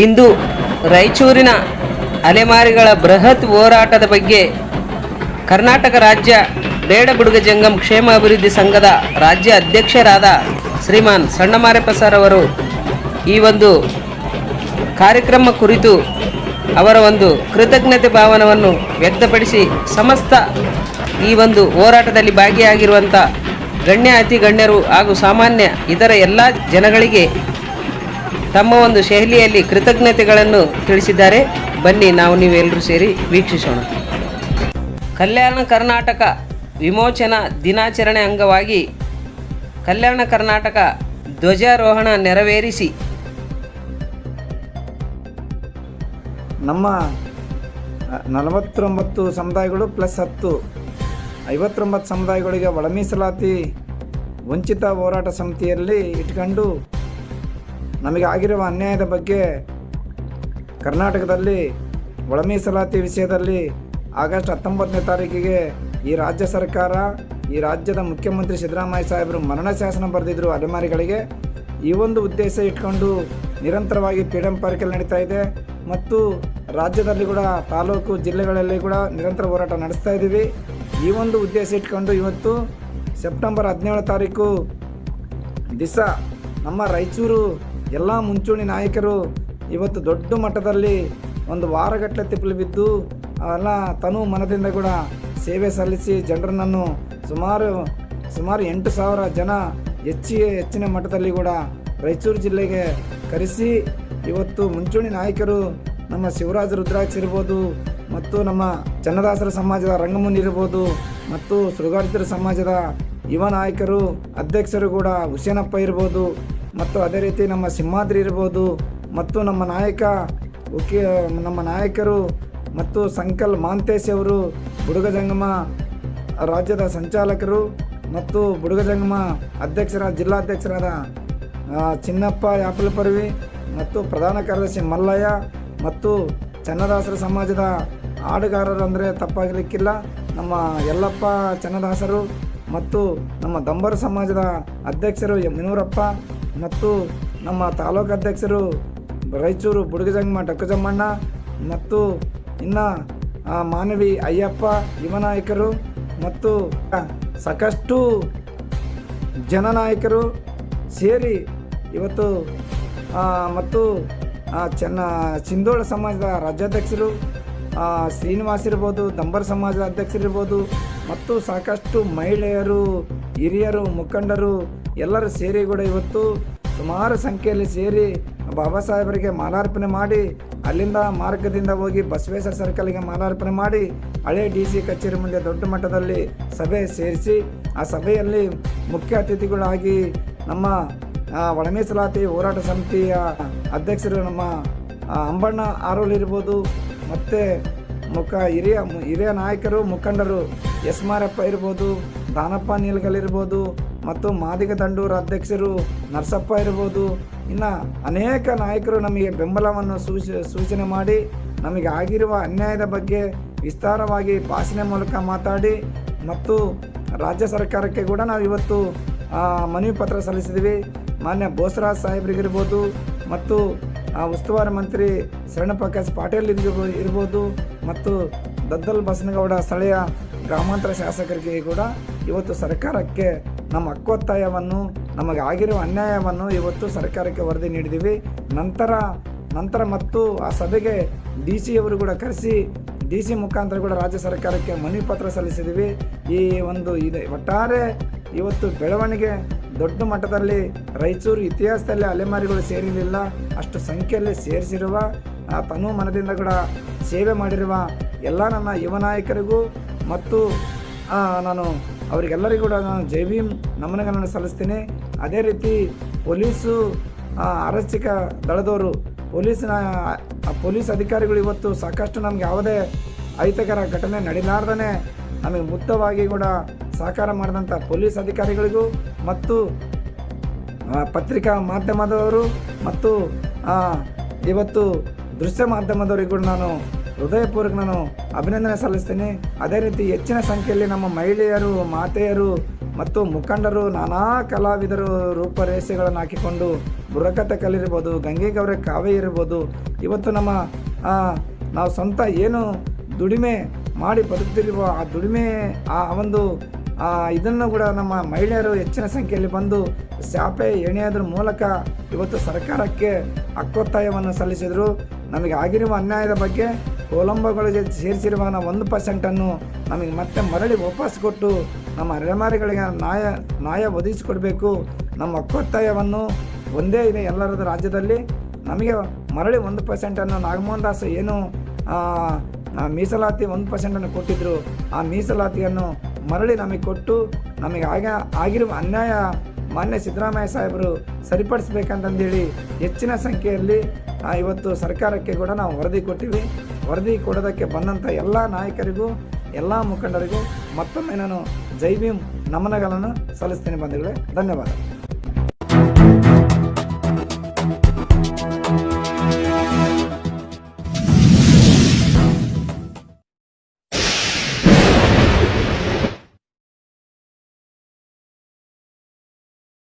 ಇಂದು ರಾಯಚೂರಿನ ಅಲೆಮಾರಿಗಳ ಬೃಹತ್ ಹೋರಾಟದ ಬಗ್ಗೆ ಕರ್ನಾಟಕ ರಾಜ್ಯ ಬೇಡ ಬುಡುಗ ಜಂಗಮ್ ಕ್ಷೇಮ ಅಭಿವೃದ್ಧಿ ಸಂಘದ ರಾಜ್ಯ ಅಧ್ಯಕ್ಷರಾದ ಶ್ರೀಮಾನ್ ಸಣ್ಣಮಾರೆಪ್ಪ ಸರ್ ಅವರು ಈ ಒಂದು ಕಾರ್ಯಕ್ರಮ ಕುರಿತು ಅವರ ಒಂದು ಕೃತಜ್ಞತೆ ಭಾವನವನ್ನು ವ್ಯಕ್ತಪಡಿಸಿ ಸಮಸ್ತ ಈ ಒಂದು ಹೋರಾಟದಲ್ಲಿ ಭಾಗಿಯಾಗಿರುವಂಥ ಗಣ್ಯ ಅತಿ ಗಣ್ಯರು ಹಾಗೂ ಸಾಮಾನ್ಯ ಇತರ ಎಲ್ಲ ಜನಗಳಿಗೆ ತಮ್ಮ ಒಂದು ಶೈಲಿಯಲ್ಲಿ ಕೃತಜ್ಞತೆಗಳನ್ನು ತಿಳಿಸಿದ್ದಾರೆ. ಬನ್ನಿ, ನಾವು ನೀವೆಲ್ಲರೂ ಸೇರಿ ವೀಕ್ಷಿಸೋಣ. ಕಲ್ಯಾಣ ಕರ್ನಾಟಕ ವಿಮೋಚನಾ ದಿನಾಚರಣೆ ಅಂಗವಾಗಿ ಕಲ್ಯಾಣ ಕರ್ನಾಟಕ ಧ್ವಜಾರೋಹಣ ನೆರವೇರಿಸಿ. ನಮ್ಮ ನಲವತ್ತೊಂಬತ್ತು ಸಮುದಾಯಗಳು ಪ್ಲಸ್ ಹತ್ತು. ಐವತ್ತೊಂಬತ್ತು ಸಮುದಾಯಗಳಿಗೆ ಒಳಮೀಸಲಾತಿ ವಂಚಿತ ಹೋರಾಟ ಸಮಿತಿಯಲ್ಲಿ ಇಟ್ಕೊಂಡು ನಮಗೆ ಆಗಿರುವ ಅನ್ಯಾಯದ ಬಗ್ಗೆ ಕರ್ನಾಟಕದಲ್ಲಿ ಒಳ ಮೀಸಲಾತಿ ವಿಷಯದಲ್ಲಿ ಆಗಸ್ಟ್ ಹತ್ತೊಂಬತ್ತನೇ ತಾರೀಕಿಗೆ ಈ ರಾಜ್ಯ ಸರ್ಕಾರ, ಈ ರಾಜ್ಯದ ಮುಖ್ಯಮಂತ್ರಿ ಸಿದ್ದರಾಮಯ್ಯ ಸಾಹೇಬರು ಮರಣ ಶಾಸನ ಬರೆದಿದ್ದರು ಅಲೆಮಾರಿಗಳಿಗೆ ಈ ಒಂದು ಉದ್ದೇಶ ಇಟ್ಕೊಂಡು ನಿರಂತರವಾಗಿ ಫ್ರೀಡಮ್ ಪಾರ್ಕಲ್ಲಿ ನಡೀತಾ ಇದೆ. ಮತ್ತು ರಾಜ್ಯದಲ್ಲಿ ಕೂಡ, ತಾಲೂಕು, ಜಿಲ್ಲೆಗಳಲ್ಲಿ ಕೂಡ ನಿರಂತರ ಹೋರಾಟ ನಡೆಸ್ತಾ ಇದ್ದೀವಿ. ಈ ಒಂದು ಉದ್ದೇಶ ಇಟ್ಕೊಂಡು ಇವತ್ತು ಸೆಪ್ಟೆಂಬರ್ ಹದಿನೇಳು ತಾರೀಕು ದಿಸ ನಮ್ಮ ರಾಯಚೂರು ಎಲ್ಲ ಮುಂಚೂಣಿ ನಾಯಕರು ಇವತ್ತು ದೊಡ್ಡ ಮಟ್ಟದಲ್ಲಿ ಒಂದು ವಾರಗಟ್ಟಲೆ ತಿಪ್ಪಲು ಬಿದ್ದು ಅವೆಲ್ಲ ತನು ಮನದಿಂದ ಕೂಡ ಸೇವೆ ಸಲ್ಲಿಸಿ ಜನರನ್ನು ಸುಮಾರು ಸುಮಾರು ಎಂಟು ಸಾವಿರ ಜನ ಹೆಚ್ಚಿಗೆ ಹೆಚ್ಚಿನ ಮಟ್ಟದಲ್ಲಿ ಕೂಡ ರಾಯಚೂರು ಜಿಲ್ಲೆಗೆ ಕರೆಸಿ, ಇವತ್ತು ಮುಂಚೂಣಿ ನಾಯಕರು ನಮ್ಮ ಶಿವರಾಜ ರುದ್ರಾಕ್ಷ ಇರ್ಬೋದು, ಮತ್ತು ನಮ್ಮ ಚನ್ನದಾಸರ ಸಮಾಜದ ರಂಗಮುನಿ ಇರ್ಬೋದು, ಮತ್ತು ಶೃಗಾರ್ಜಿತರ ಸಮಾಜದ ಯುವ ನಾಯಕರು, ಅಧ್ಯಕ್ಷರು ಕೂಡ ಹುಸೇನಪ್ಪ ಇರ್ಬೋದು ಮತ್ತು ಅದೇ ರೀತಿ ನಮ್ಮ ಸಿಂಹಾದ್ರಿ ಇರ್ಬೋದು, ಮತ್ತು ನಮ್ಮ ನಾಯಕ ಉಕಿ, ನಮ್ಮ ನಾಯಕರು, ಮತ್ತು ಸಂಕಲ್ ಮಾಂತೇಶ್ ಅವರು, ಬುಡುಗ ರಾಜ್ಯದ ಸಂಚಾಲಕರು, ಮತ್ತು ಬುಡುಗ ಜಂಗಮ ಅಧ್ಯಕ್ಷರ, ಜಿಲ್ಲಾಧ್ಯಕ್ಷರಾದ ಚಿನ್ನಪ್ಪ ಯಾಪಲ್ ಪರ್ವಿ ಮತ್ತು ಪ್ರಧಾನ ಕಾರ್ಯದರ್ಶಿ ಮಲ್ಲಯ್ಯ, ಮತ್ತು ಚನ್ನದಾಸರ ಸಮಾಜದ ಹಾಡುಗಾರರು ಅಂದರೆ ತಪ್ಪಾಗಲಿಕ್ಕಿಲ್ಲ. ನಮ್ಮ ಯಲ್ಲಪ್ಪ ಚನ್ನದಾಸರು, ಮತ್ತು ನಮ್ಮ ದಂಬರ ಸಮಾಜದ ಅಧ್ಯಕ್ಷರು ಎಂ. ಮತ್ತು ನಮ್ಮ ತಾಲೂಕು ಅಧ್ಯಕ್ಷರು ರಾಯಚೂರು ಬುಡುಗಜಂಗಮ ಡಕ್ಕಜಮ್ಮಣ್ಣ ಮತ್ತು ಇನ್ನು ಮಾನವಿ ಅಯ್ಯಪ್ಪ, ಯುವನಾಯಕರು ಮತ್ತು ಸಾಕಷ್ಟು ಜನನಾಯಕರು ಸೇರಿ ಇವತ್ತು ಮತ್ತು ಚೆನ್ನ ಚಿಂದೋಳ ಸಮಾಜದ ರಾಜ್ಯಾಧ್ಯಕ್ಷರು ಶ್ರೀನಿವಾಸ್ ಇರ್ಬೋದು, ದಂಬರ್ ಸಮಾಜದ ಅಧ್ಯಕ್ಷರಿರ್ಬೋದು ಮತ್ತು ಸಾಕಷ್ಟು ಮಹಿಳೆಯರು, ಹಿರಿಯರು, ಮುಖಂಡರು ಎಲ್ಲರೂ ಸೇರಿ ಕೂಡ ಇವತ್ತು ಸುಮಾರು ಸಂಖ್ಯೆಯಲ್ಲಿ ಸೇರಿ ಬಾಬಾ ಸಾಹೇಬರಿಗೆ ಮಾಲಾರ್ಪಣೆ ಮಾಡಿ, ಅಲ್ಲಿಂದ ಮಾರ್ಗದಿಂದ ಹೋಗಿ ಬಸವೇಶ್ವರ ಸರ್ಕಲ್ಗೆ ಮಾಲಾರ್ಪಣೆ ಮಾಡಿ, ಹಳೆ ಡಿ ಸಿ ಕಚೇರಿ ಮುಂದೆ ದೊಡ್ಡ ಮಟ್ಟದಲ್ಲಿ ಸಭೆ ಸೇರಿಸಿ, ಆ ಸಭೆಯಲ್ಲಿ ಮುಖ್ಯ ಅತಿಥಿಗಳಾಗಿ ನಮ್ಮ ಒಳಮೀಸಲಾತಿ ಒಳ ಮೀಸಲಾತಿ ಹೋರಾಟ ಸಮಿತಿಯ ಅಧ್ಯಕ್ಷರು ನಮ್ಮ ಅಂಬಣ್ಣ ಆರೋಲ್ ಇರ್ಬೋದು, ಮತ್ತು ಮುಖ ಹಿರಿಯ ಹಿರಿಯ ನಾಯಕರು, ಮುಖಂಡರು ಎಸ್ ಮಾರಪ್ಪ ಇರ್ಬೋದು, ದಾನಪ್ಪ ನೀಲ್ಗಲ್ ಮತ್ತು ಮಾದಿಗ ದಂಡೂರ ಅಧ್ಯಕ್ಷರು ನರಸಪ್ಪ ಇರ್ಬೋದು. ಇನ್ನು ಅನೇಕ ನಾಯಕರು ನಮಗೆ ಬೆಂಬಲವನ್ನು ಸೂಚ, ಸೂಚನೆ ಮಾಡಿ ನಮಗೆ ಆಗಿರುವ ಅನ್ಯಾಯದ ಬಗ್ಗೆ ವಿಸ್ತಾರವಾಗಿ ಭಾಷಣೆ ಮೂಲಕ ಮಾತಾಡಿ ಮತ್ತು ರಾಜ್ಯ ಸರ್ಕಾರಕ್ಕೆ ಕೂಡ ನಾವು ಇವತ್ತು ಮನವಿ ಪತ್ರ ಸಲ್ಲಿಸಿದ್ವಿ ಮಾನ್ಯ ಬೋಸರಾಜ್ ಸಾಹೇಬ್ರಿಗಿರ್ಬೋದು ಮತ್ತು ಉಸ್ತುವಾರಿ ಮಂತ್ರಿ ಶರಣಪ್ರಕಾಶ್ ಪಾಟೀಲ್ ಇರ್ಬೋದು ಇರ್ಬೋದು ಮತ್ತು ದದ್ದಲ್ ಬಸನಗೌಡ ಸ್ಥಳೀಯ ಗ್ರಾಮಾಂತರ ಶಾಸಕರಿಗೆ ಕೂಡ ಇವತ್ತು ಸರ್ಕಾರಕ್ಕೆ ನಮ್ಮ ಹಕ್ಕೊತ್ತಾಯವನ್ನು, ನಮಗೆ ಆಗಿರುವ ಅನ್ಯಾಯವನ್ನು ಇವತ್ತು ಸರ್ಕಾರಕ್ಕೆ ವರದಿ ನೀಡಿದ್ದೀವಿ ನಂತರ ನಂತರ ಮತ್ತು ಆ ಸಭೆಗೆ ಡಿ ಸಿ ಅವರು ಕೂಡ ಕರೆಸಿ ಡಿ ಸಿ ಮುಖಾಂತರ ಕೂಡ ರಾಜ್ಯ ಸರ್ಕಾರಕ್ಕೆ ಮನವಿ ಪತ್ರ ಸಲ್ಲಿಸಿದ್ದೀವಿ ಈ ಒಂದು ಇದೆ. ಒಟ್ಟಾರೆ ಇವತ್ತು ಬೆಳವಣಿಗೆ ದೊಡ್ಡ ಮಟ್ಟದಲ್ಲಿ ರಾಯಚೂರು ಇತಿಹಾಸದಲ್ಲಿ ಅಲೆಮಾರಿಗಳು ಸೇರಿರಲಿಲ್ಲ. ಅಷ್ಟು ಸಂಖ್ಯೆಯಲ್ಲಿ ಸೇರಿಸಿರುವ ಆ ತನು ಮನದಿಂದ ಕೂಡ ಸೇವೆ ಮಾಡಿರುವ ಎಲ್ಲ ನನ್ನ ಯುವ ನಾಯಕರಿಗೂ ಮತ್ತು ನಾನು ಅವರಿಗೆಲ್ಲರಿಗೂ ಕೂಡ ನಾನು ಜೈ ಭೀಮ್ ನಮನಗಳನ್ನು ಸಲ್ಲಿಸ್ತೀನಿ. ಅದೇ ರೀತಿ ಪೊಲೀಸು ಆರಕ್ಷಕ ದಳದವರು, ಪೊಲೀಸಿನ ಪೊಲೀಸ್ ಅಧಿಕಾರಿಗಳು ಇವತ್ತು ಸಾಕಷ್ಟು ನಮ್ಗೆ ಯಾವುದೇ ಅಹಿತಕರ ಘಟನೆ ನಡೀಲಾರ್ದೇ ನಮಗೆ ಮುಕ್ತವಾಗಿ ಕೂಡ ಸಹಕಾರ ಮಾಡಿದಂಥ ಪೊಲೀಸ್ ಅಧಿಕಾರಿಗಳಿಗೂ ಮತ್ತು ಪತ್ರಿಕಾ ಮಾಧ್ಯಮದವರು ಮತ್ತು ಇವತ್ತು ದೃಶ್ಯ ಮಾಧ್ಯಮದವರಿಗೂ ನಾನು ಹೃದಯಪೂರ್ವಕ ನಾನು ಅಭಿನಂದನೆ ಸಲ್ಲಿಸ್ತೀನಿ. ಅದೇ ರೀತಿ ಹೆಚ್ಚಿನ ಸಂಖ್ಯೆಯಲ್ಲಿ ನಮ್ಮ ಮಹಿಳೆಯರು, ಮಾತೆಯರು ಮತ್ತು ಮುಖಂಡರು, ನಾನಾ ಕಲಾವಿದರು ರೂಪರೇಷೆಗಳನ್ನು ಹಾಕಿಕೊಂಡು ಬುರ್ರಕಥ ಗಂಗೆ ಗಂಗೆಗೌರ ಕಾವ್ಯ ಇರ್ಬೋದು. ಇವತ್ತು ನಮ್ಮ ನಾವು ಸ್ವಂತ ಏನು ದುಡಿಮೆ ಮಾಡಿ ಬದುಕ್ತಿರ್ಬೋ ಆ ದುಡಿಮೆ, ಆ ಒಂದು ಇದನ್ನು ಕೂಡ ನಮ್ಮ ಮಹಿಳೆಯರು ಹೆಚ್ಚಿನ ಸಂಖ್ಯೆಯಲ್ಲಿ ಬಂದು ಶಾಪೆ ಎಣೆಯೋದ್ರ ಮೂಲಕ ಇವತ್ತು ಸರ್ಕಾರಕ್ಕೆ ಹಕ್ಕೊತ್ತಾಯವನ್ನು ಸಲ್ಲಿಸಿದರು. ನಮಗೆ ಆಗಿರುವ ಅನ್ಯಾಯದ ಬಗ್ಗೆ ಕೋಲಂಬಗಳಿಗೆ ಸೇರಿಸಿರುವ ಒಂದು ಪರ್ಸೆಂಟನ್ನು ನಮಗೆ ಮತ್ತೆ ಮರಳಿ ವಾಪಸ್ ಕೊಟ್ಟು ನಮ್ಮ ಅಲೆಮಾರಿಗಳಿಗೆ ನ್ಯಾಯ ನ್ಯಾಯ ಒದಗಿಸಿಕೊಡಬೇಕು. ನಮ್ಮ ಹಕ್ಕೊತ್ತಾಯವನ್ನು ಒಂದೇ ಇದೆ ಎಲ್ಲರದ ರಾಜ್ಯದಲ್ಲಿ. ನಮಗೆ ಮರಳಿ ಒಂದು ಪರ್ಸೆಂಟನ್ನು ನಾಗಮೋಹನ್ ದಾಸ್ ಏನು ಮೀಸಲಾತಿ ಒಂದು ಪರ್ಸೆಂಟನ್ನು ಕೊಟ್ಟಿದ್ದರು ಆ ಮೀಸಲಾತಿಯನ್ನು ಮರಳಿ ನಮಗೆ ಕೊಟ್ಟು ನಮಗೆ ಆಗ, ಆಗಿರುವ ಅನ್ಯಾಯ ಮಾನ್ಯ ಸಿದ್ದರಾಮಯ್ಯ ಸಾಹೇಬರು ಸರಿಪಡಿಸ್ಬೇಕಂತಂದೇಳಿ ಹೆಚ್ಚಿನ ಸಂಖ್ಯೆಯಲ್ಲಿ ಇವತ್ತು ಸರ್ಕಾರಕ್ಕೆ ಕೂಡ ನಾವು ವರದಿ ಕೊಟ್ಟಿವಿ. ವರದಿ ಕೊಡೋದಕ್ಕೆ ಬಂದಂಥ ಎಲ್ಲ ನಾಯಕರಿಗೂ, ಎಲ್ಲ ಮುಖಂಡರಿಗೂ ಮತ್ತೊಮ್ಮೆ ನಾನು ಜೈ ಭೀಮ್ ನಮನಗಳನ್ನು ಸಲ್ಲಿಸ್ತೇನೆ ಬಂಧುಗಳೇ. ಧನ್ಯವಾದ.